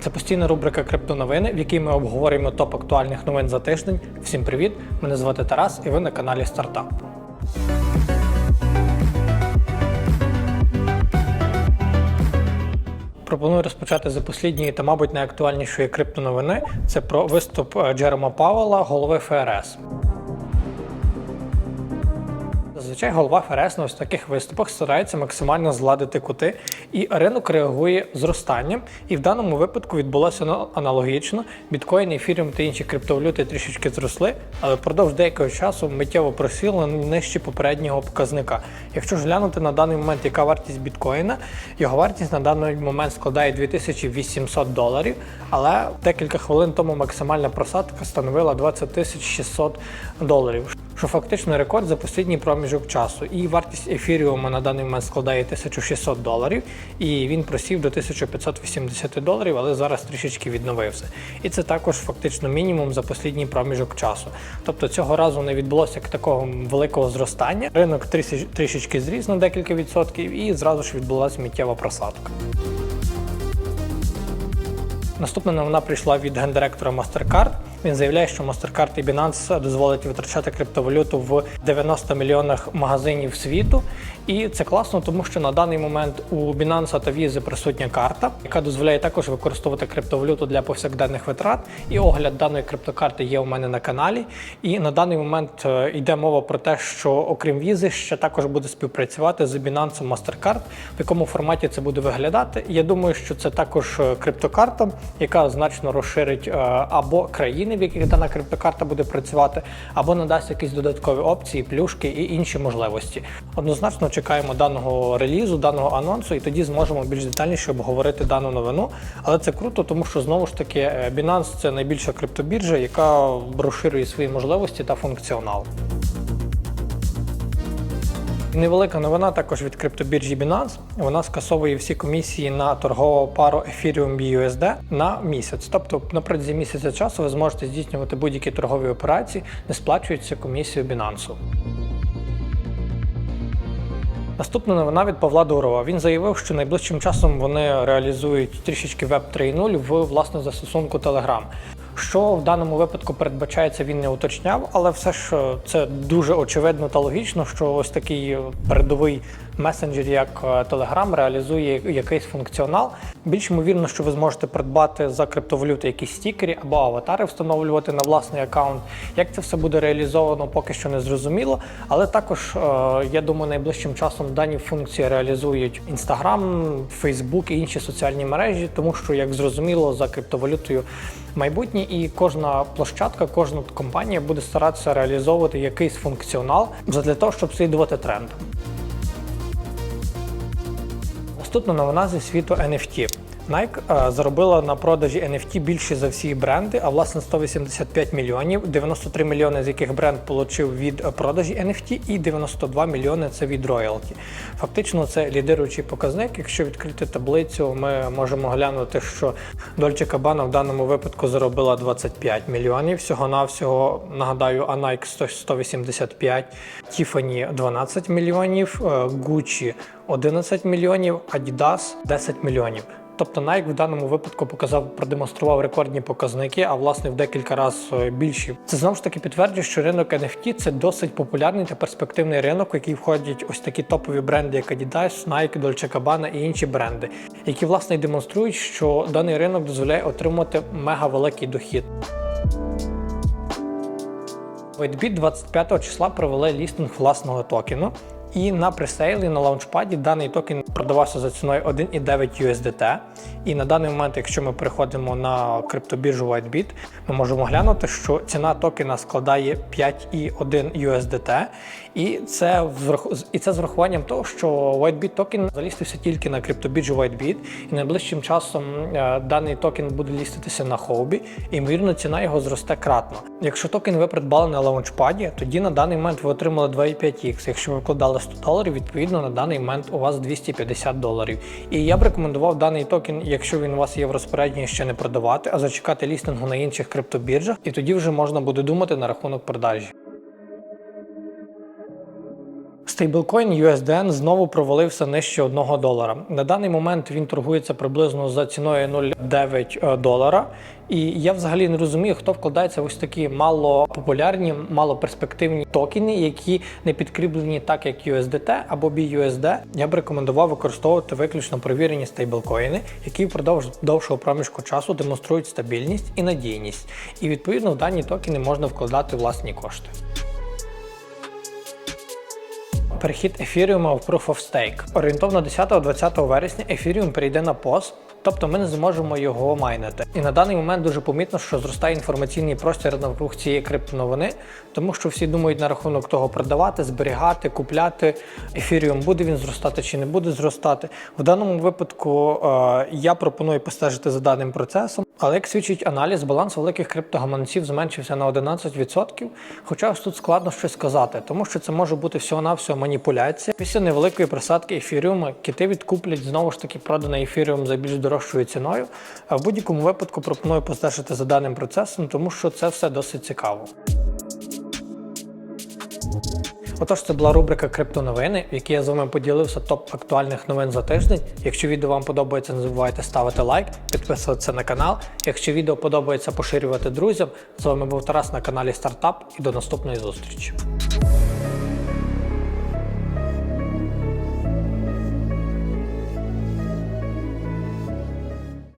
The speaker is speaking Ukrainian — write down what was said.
Це постійна рубрика Криптоновини, в якій ми обговорюємо топ актуальних новин за тиждень. Всім привіт! Мене звати Тарас, і ви на каналі Стартап. Пропоную розпочати з послідньої та, мабуть, найактуальнішої криптоновини. Це про виступ е, Джерома Пауела, голови ФРС. Зазвичай голова ФРС на ось таких виступах старається максимально зладити кути, і ринок реагує зростанням. І в даному випадку відбулося аналогічно. Біткоін, ефіріум та інші криптовалюти трішечки зросли, але впродовж деякого часу миттєво просіли нижче попереднього показника. Якщо ж глянути на даний момент, яка вартість біткоїна, його вартість на даний момент складає 2800 доларів, але декілька хвилин тому максимальна просадка становила 20 600 доларів що фактично рекорд за послідній проміжок часу. І вартість ефіріуму на даний момент складає 1600 доларів, і він просів до 1580 доларів, але зараз трішечки відновився. І це також фактично мінімум за послідній проміжок часу. Тобто цього разу не відбулося як такого великого зростання. Ринок трішечки зріс на декілька відсотків, і зразу ж відбулася миттєва просадка. Наступна новина прийшла від гендиректора MasterCard. Він заявляє, що MasterCard і Binance дозволять витрачати криптовалюту в 90 мільйонах магазинів світу. І це класно, тому що на даний момент у Binance та Visa присутня карта, яка дозволяє також використовувати криптовалюту для повсякденних витрат. І огляд даної криптокарти є у мене на каналі. І на даний момент е, йде мова про те, що окрім візи ще також буде співпрацювати з Binance MasterCard. В якому форматі це буде виглядати? Я думаю, що це також е, криптокарта, яка значно розширить е, або країни, в яких дана криптокарта буде працювати, або надасть якісь додаткові опції, плюшки і інші можливості. Однозначно чекаємо даного релізу, даного анонсу, і тоді зможемо більш детальніше обговорити дану новину. Але це круто, тому що знову ж таки е, Binance – це найбільша криптобіржа, яка розширює свої можливості та функціонал. Невелика новина також від криптобіржі Binance. Вона скасовує всі комісії на торгову пару Ethereum BUSD на місяць. Тобто на протязі місяця часу ви зможете здійснювати будь-які торгові операції, не сплачується комісію Binance. Наступна новина від Павла Дурова. Він заявив, що найближчим часом вони реалізують трішечки Web 3.0 в власне застосунку Telegram. Що в даному випадку передбачається, він не уточняв, але все ж е, це дуже очевидно та логічно, що ось такий е, передовий месенджер, як е, Telegram, реалізує якийсь функціонал. Більш ймовірно, що ви зможете придбати за криптовалюти якісь стікери або аватари встановлювати на власний аккаунт. Як це все буде реалізовано, поки що не зрозуміло. Але також, я думаю, найближчим часом дані функції реалізують Instagram, Facebook і інші соціальні мережі, тому що, як зрозуміло, за криптовалютою майбутнє, і кожна площадка, кожна компанія буде старатися реалізовувати якийсь функціонал для того, щоб слідувати трендам. Наступна новина зі світу NFT. Nike е, заробила на продажі NFT більше за всі бренди, а власне 185 мільйонів, 93 мільйони з яких бренд отримав від е, продажі NFT і 92 мільйони це від роялті. Фактично це лідируючий показник. Якщо відкрити таблицю, ми можемо глянути, що Dolce Gabbana в даному випадку заробила 25 мільйонів. Всього-навсього, нагадаю, а Nike 185, Tiffany 12 мільйонів, е, Gucci 11 мільйонів, Adidas 10 мільйонів. Тобто Nike в даному випадку показав, продемонстрував рекордні показники, а власне в декілька разів більші. Це знову ж таки підтверджує, що ринок NFT це досить популярний та перспективний ринок, в який входять ось такі топові бренди, як Adidas, Nike, Dolce Gabbana і інші бренди, які власне демонструють, що даний ринок дозволяє отримати мега великий дохід. WhiteBit 25 числа провели лістинг власного токену. І на пресейлі на лаунчпаді даний токен продавався за ціною 1,9 USDT. І на даний момент, якщо ми переходимо на криптобіржу WhiteBit, ми можемо глянути, що ціна токена складає 5,1 USDT. І це і це з врахуванням того, що WhiteBit токен залістився тільки на криптобіржу WhiteBit, і найближчим часом е, даний токен буде ліститися на хобі, і ймовірно ціна його зросте кратно. Якщо токен ви придбали на лаунчпаді, тоді на даний момент ви отримали 2,5x. Якщо ви вкладали 100 доларів, відповідно на даний момент у вас 250 доларів. І я б рекомендував даний токен, якщо він у вас є в розпорядженні, ще не продавати, а зачекати лістингу на інших криптобіржах, і тоді вже можна буде думати на рахунок продажі. Стейблкоін USDN знову провалився нижче 1 долара. На даний момент він торгується приблизно за ціною 0,9 долара. І я взагалі не розумію, хто вкладається в ось такі малопопулярні, малоперспективні токени, які не підкріплені так, як USDT або BUSD. Я б рекомендував використовувати виключно провірені стейблкоїни, які впродовж довшого проміжку часу демонструють стабільність і надійність. І відповідно в дані токени можна вкладати власні кошти. Перехід ефіріума в Proof of Stake. Орієнтовно 10-20 вересня ефіріум перейде на POS, тобто ми не зможемо його майнити. І на даний момент дуже помітно, що зростає інформаційний простір навкруг цієї криптоновини, тому що всі думають на рахунок того продавати, зберігати, купляти. Ефіріум буде він зростати чи не буде зростати. В даному випадку е, я пропоную постежити за даним процесом. Але як свідчить аналіз, баланс великих криптогаманців зменшився на 11%. Хоча ось тут складно щось сказати, тому що це може бути всього-навсього маніпуляція. Після невеликої присадки ефіріуму кити відкуплять знову ж таки проданий ефіріум за більш дорожчою ціною. А в будь-якому випадку пропоную постежити за даним процесом, тому що це все досить цікаво. Отож, це була рубрика Криптоновини, в якій я з вами поділився топ актуальних новин за тиждень. Якщо відео вам подобається, не забувайте ставити лайк, підписуватися на канал. Якщо відео подобається, поширювати друзям. З вами був Тарас на каналі Стартап і до наступної зустрічі.